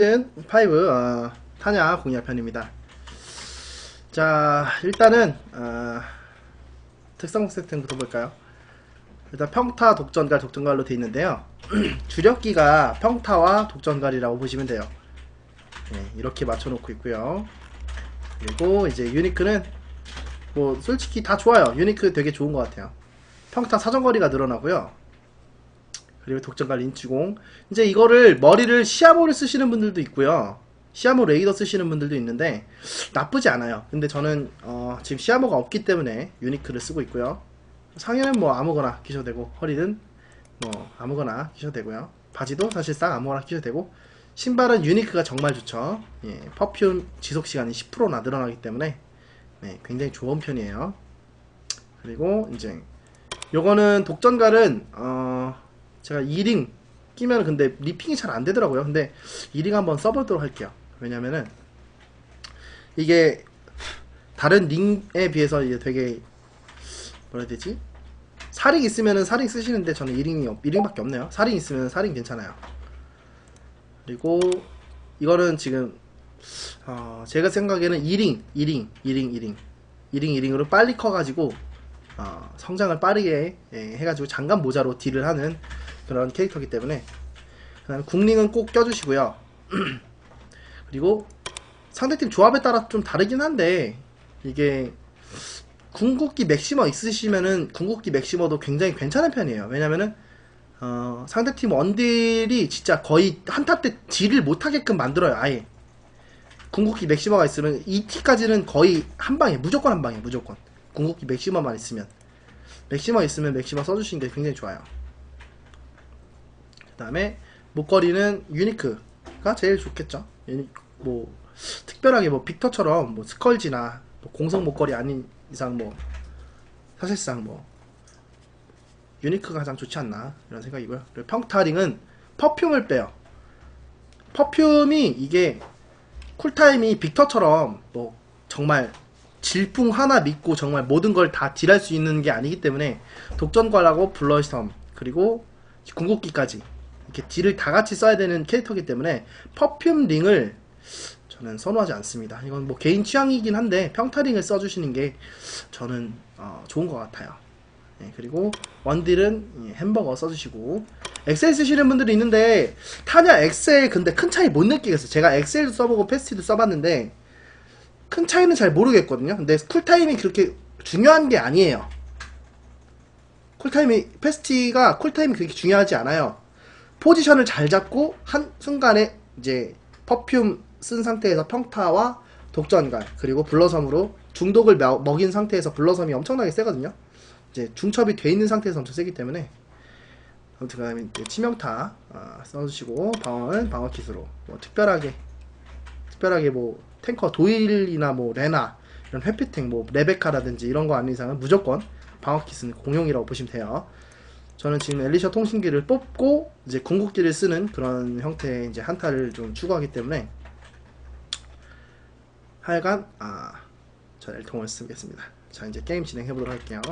5 어, 타냐 공략편입니다. 자 일단은 어, 특성 세팅부터 볼까요? 일단 평타 독전갈 독전갈로 되어 있는데요. 주력기가 평타와 독전갈이라고 보시면 돼요. 네, 이렇게 맞춰놓고 있고요. 그리고 이제 유니크는 뭐 솔직히 다 좋아요. 유니크 되게 좋은 것 같아요. 평타 사정거리가 늘어나고요. 그리고 독전갈 인치공 이제 이거를 머리를 시아모를 쓰시는 분들도 있고요. 시아모 레이더 쓰시는 분들도 있는데 나쁘지 않아요. 근데 저는 어, 지금 시아모가 없기 때문에 유니크를 쓰고 있고요. 상의는 뭐 아무거나 끼셔도 되고 허리는 뭐 아무거나 끼셔도 되고요. 바지도 사실상 아무거나 끼셔도 되고 신발은 유니크가 정말 좋죠. 예, 퍼퓸 지속 시간이 10%나 늘어나기 때문에 네, 굉장히 좋은 편이에요. 그리고 이제 요거는 독전갈은 어, 제가 2링 끼면 근데 리핑이 잘 안 되더라고요. 근데 2링 한번 써보도록 할게요. 왜냐면은 이게 다른 링에 비해서 이게 되게 뭐라 해야 되지? 사링 있으면은 사링 쓰시는데 저는 2링이 없, 2링밖에 없네요. 사링 있으면 사링 괜찮아요. 그리고 이거는 지금 어, 제가 생각에는 2링, 2링, 2링, 2링, 2링, 2링으로 빨리 커가지고 어, 성장을 빠르게 예, 해가지고 장갑 모자로 딜을 하는 그런 캐릭터이기 때문에 그 다음 국링은 꼭 껴주시고요. 그리고 상대팀 조합에 따라 좀 다르긴 한데 이게 궁극기 맥시머 있으시면은 궁극기 맥시머도 굉장히 괜찮은 편이에요. 왜냐면은 어, 상대팀 원딜이 진짜 거의 한타 때 딜을 못하게끔 만들어요. 아예 궁극기 맥시머가 있으면 2티까지는 거의 한 방에 무조건 한 방에 무조건 궁극기 맥시머만 있으면 맥시머 있으면 맥시머 써주시는 게 굉장히 좋아요. 그 다음에 목걸이는 유니크가 제일 좋겠죠. 뭐 특별하게 뭐 빅터처럼 뭐 스컬지나 뭐 공성 목걸이 아닌 이상 뭐 사실상 뭐 유니크가 가장 좋지 않나 이런 생각이고요. 그리고 평타링은 퍼퓸을 빼요. 퍼퓸이 이게 쿨타임이 빅터처럼 뭐 정말 질풍 하나 믿고 정말 모든 걸 다 딜할 수 있는 게 아니기 때문에 독전과라고 블러썸 그리고 궁극기까지 이렇게 딜을 다 같이 써야 되는 캐릭터이기 때문에 퍼퓸 링을 저는 선호하지 않습니다. 이건 뭐 개인 취향이긴 한데 평타링을 써주시는 게 저는 어, 좋은 것 같아요. 네, 그리고 원딜은 예, 햄버거 써주시고 엑셀 쓰시는 분들이 있는데 타냐 엑셀 근데 큰 차이 못 느끼겠어요. 제가 엑셀도 써보고 패스티도 써봤는데 큰 차이는 잘 모르겠거든요. 근데 쿨타임이 그렇게 중요한 게 아니에요. 쿨타임이 패스티가 쿨타임이 그렇게 중요하지 않아요. 포지션을 잘 잡고 한 순간에 이제 퍼퓸 쓴 상태에서 평타와 독전갈 그리고 블러섬으로 중독을 며- 먹인 상태에서 블러섬이 엄청나게 세거든요. 이제 중첩이 돼 있는 상태에서 엄청 세기 때문에 아무튼 그다음에 치명타 아, 써주시고 방어는 방어 킷으로 뭐 특별하게 특별하게 뭐 탱커 도일이나 뭐 레나 이런 회피탱 뭐 레베카라든지 이런 거 아닌 이상은 무조건 방어 킷은 공용이라고 보시면 돼요. 저는 지금 엘리셔 통신기를 뽑고 이제 궁극기를 쓰는 그런 형태의 이제 한타를 좀 추구하기 때문에 하여간 아, 전 엘통을 쓰겠습니다. 자 이제 게임 진행해 보도록 할게요.